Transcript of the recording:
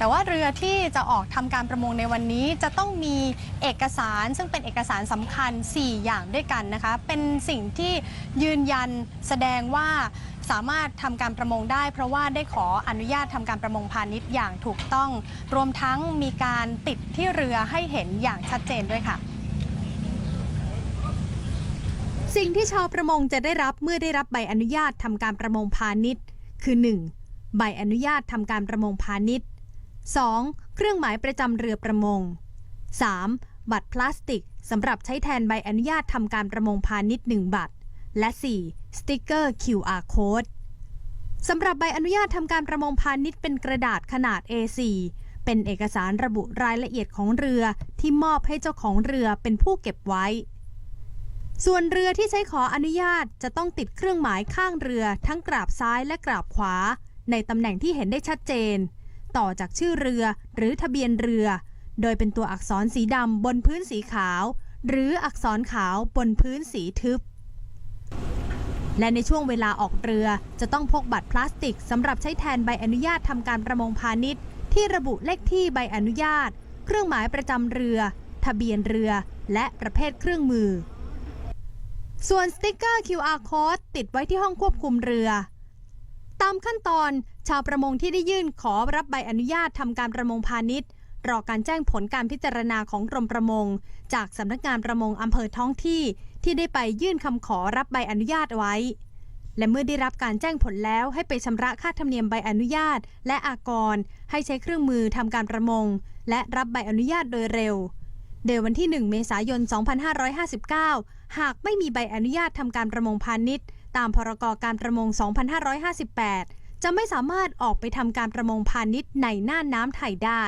แต่ว่าเรือที่จะออกทำการประมงในวันนี้จะต้องมีเอกสาร ซึ่งเป็นเอกสารสำคัญ 4 อย่างด้วยกันนะคะ เป็นสิ่งที่ยืนยันแสดงว่าสามารถทำการประมงได้ เพราะว่าได้ขออนุญาตทำการประมงพาณิชย์อย่างถูกต้อง รวมทั้งมีการติดที่เรือให้เห็นอย่างชัดเจนด้วยค่ะ สิ่งที่ชาวประมงจะได้รับเมื่อได้รับใบอนุญาตทำการประมงพาณิชย์ คือ 1. ใบอนุญาตทำการประมงพาณิชย์ 2. เครื่องหมายประจำเรือประมง 3. บัตรพลาสติกสำหรับใช้แทนใบอนุญาตทำการประมงพาณิชย์ 1 บัตร และ 4. สติกเกอร์ QR code สำหรับใบอนุญาตทำการประมงพาณิชย์เป็นกระดาษขนาด A4 เป็นเอกสารระบุรายละเอียดของเรือที่มอบให้เจ้าของเรือเป็นผู้เก็บไว้ ส่วนเรือที่ใช้ขออนุญาตจะต้องติดเครื่องหมายข้างเรือทั้งกราบซ้ายและกราบขวา ในตำแหน่งที่เห็นได้ชัดเจน ต่อจากชื่อเรือหรือทะเบียนเรือ โดยเป็นตัวอักษรสีดำบนพื้นสีขาว หรืออักษรขาวบนพื้นสีทึบ และในช่วงเวลาออกเรือจะต้องพกบัตรพลาสติกสำหรับใช้แทนใบอนุญาตทำการประมงพาณิชย์ ที่ระบุเลขที่ใบอนุญาต เครื่องหมายประจำเรือ ทะเบียนเรือ และประเภทเครื่องมือ ส่วนสติกเกอร์ QR code ติดไว้ที่ห้องควบคุมเรือามขั้นตอน ชาวประมงที่ได้ยื่นขอรับใบอนุญาตทำการประมงพาณิชย์ รอการแจ้งผลการพิจารณาของกรมประมง จากสำนักงานประมงอำเภอท้องที่ ที่ได้ไปยื่นคำขอรับใบอนุญาตไว้ และเมื่อได้รับการแจ้งผลแล้วให้ไปชำระค่าธรรมเนียมใบอนุญาต และอากร ให้ใช้เครื่องมือทำการประมง และรับใบอนุญาตโดยเร็วโดยวันที่ 1 เมษายน 2559 หากไม่มีใบอนุญาตทำการประมงพาณิชย์ ตามพรกการประมง 2558 จะไม่สามารถออกไปทำการประมงพาณิชย์ในน่านน้ำไทยได้